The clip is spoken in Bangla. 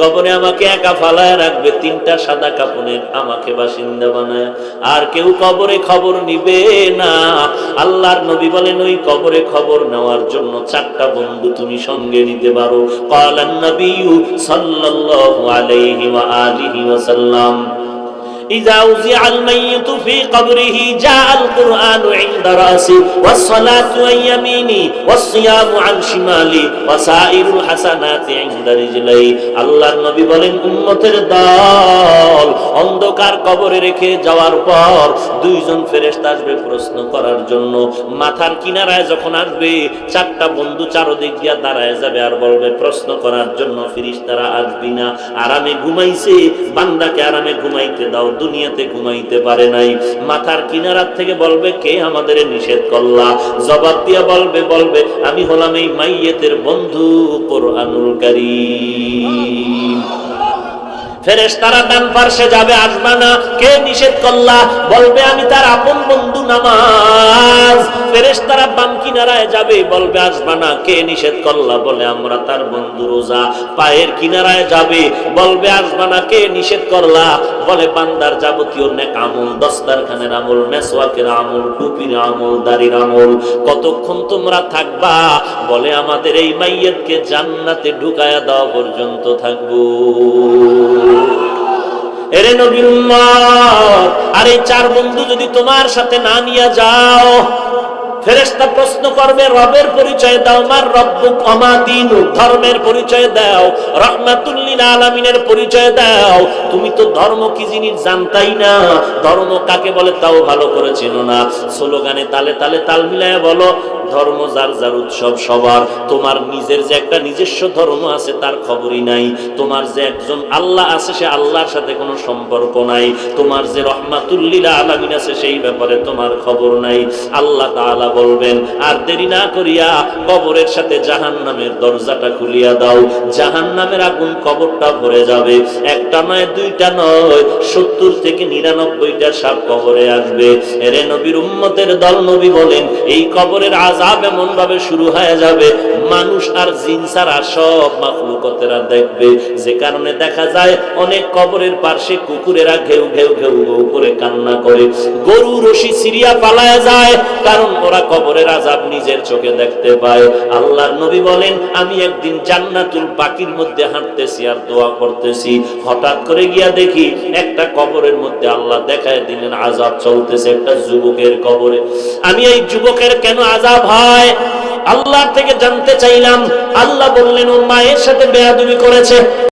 কবরে আমাকে একা ফালায় রাখবে তিনটা সাদা কাপড়ের আমাকে বাসিন্দা বানায় আর কেউ কবরে খবর নিবে না আল্লাহর নবী বলেন ওই কবরে খবর নেওয়ার জন্য চারটা বন্ধু তুমি সঙ্গে নিতে পারো কালান নবী সাল্লাল্লাহু আলাইহি ওয়া আলিহি ওয়াসাল্লাম إذا وزع الميت في قبره جاء القرآن عند رأسي والصلاة عن يميني والصيام عن شمالي وسائر الحسنات عند رجلي আল্লাহর নবী বলেন উম্মতের দল অন্ধকার কবরে রেখে যাওয়ার পর দুইজন ফেরেশতা আসবে প্রশ্ন করার জন্য মাথার কিনারায় যখন আসবে চারটা বন্ধু চারদিক দিয়া দাঁড়ায় যাবে আর বলবে প্রশ্ন করার জন্য ফিরিস্তারা আসবি না আরামে ঘুমাইছে বান্দাকে আরামে ঘুমাইতে দাও দুনিয়াতে ঘুমাইতে পারে নাই মাথার কিনারার থেকে বলবে কে আমাদের নিষেধ করলা। জবাব দিয়া বলবে বলবে, আমি হলাম এই মাইয়েতের বন্ধু কোরআনুল কারীম। ফেরেস তারা ডান পার্শ্বে যাবে, আসবা কে নিষেধ করলা? বলবে, আমি তার আপন বন্ধু নামাজ। তারা বাম কিনারায় যাবে, বলবে, আসবা না, কে নিষেধ করলা? বলে, আমরা তার বন্ধু রোজা পায়ের কিনারায় যাবে। বলবে, আসবা না, কে নিষেধ করলা? বলে, বান্দার যাবতীয় নেক আমল, দস্তারখানের আমল, মেসওয়াকের আমল, টুপির আমল, দাড়ির আমল, কতক্ষণ তোমরা থাকবা? বলে, আমাদের এই মাইয়াতকে জান্নাতে ঢুকায়া দেওয়া পর্যন্ত থাকব। এরে নবীর উম্মত, আর এই চার বন্ধু যদি তোমার সাথে না নিয়ে যাও ফেরেশতা প্রশ্ন করবে, রবের পরিচয় দাও, মার রব্বুক দিন ধর্মের পরিচয় দাও, রহমাতুল্লিল আলামিনের পরিচয় দাও। তুমি তো ধর্ম কি জিনিস জানতাই না। ধর্ম কাকে বলে তাও ভালো করে চেনো না। স্লোগানে তালে তালে তাল মিলায় বলো ধর্ম, যার যার উৎসব সবার। তোমার নিজের যে একটা নিজস্ব ধর্ম আছে, তার খবরই নাই। তোমার যে একজন আল্লাহ আছে, সে আল্লাহর সাথে কোনো সম্পর্ক নাই। তোমার যে রহমাতুল্লিল আলামিন আছে, সেই ব্যাপারে তোমার খবর নাই। আল্লাহ তাআলা বলবেন, আর দেরি না করিয়া কবরের সাথে জাহান নামের দরজাটা খুলিয়া দাও। জাহান নামের আগুন কবরটা ভরে যাবে। একটা নয়, দুইটা নয়, সত্তর থেকে নিরানব্বইটা সাপ কবরে আসবে। এরে নবীর উম্মতের দল নবী বলেন, এই কবরের আজাব এমন ভাবে শুরু হয়ে যাবে। মানুষ আর জিন ছাড়া সব মাখলুকতেরা দেখবে। যে কারণে দেখা যায়, অনেক কবরের পার্শ্বে কুকুরেরা ঘেউ ঘেউ ঘেউ ঘেউ করে কান্না করে। গরু, রশি সিরিয়া পালায় যায়, কারণ ওরা কবরের আজাব নিজের চোখে দেখতে পায়। আল্লাহর নবী বলেন, আমি একদিন জান্নাতুল বাকির মধ্যে হাঁটতেছি আর দোয়া করতেছি। হঠাৎ করে গিয়া দেখি, একটা কবরের মধ্যে আল্লাহ দেখায় দিলেন আজাব চলতেছে একটা যুবকের কবরে। আমি এই যুবকের কেন আজাব হয়। আল্লাহ থেকে জানতে চাইলাম আল্লাহ বললেন ও মায়ের সাথে বেয়াদুবি করেছে।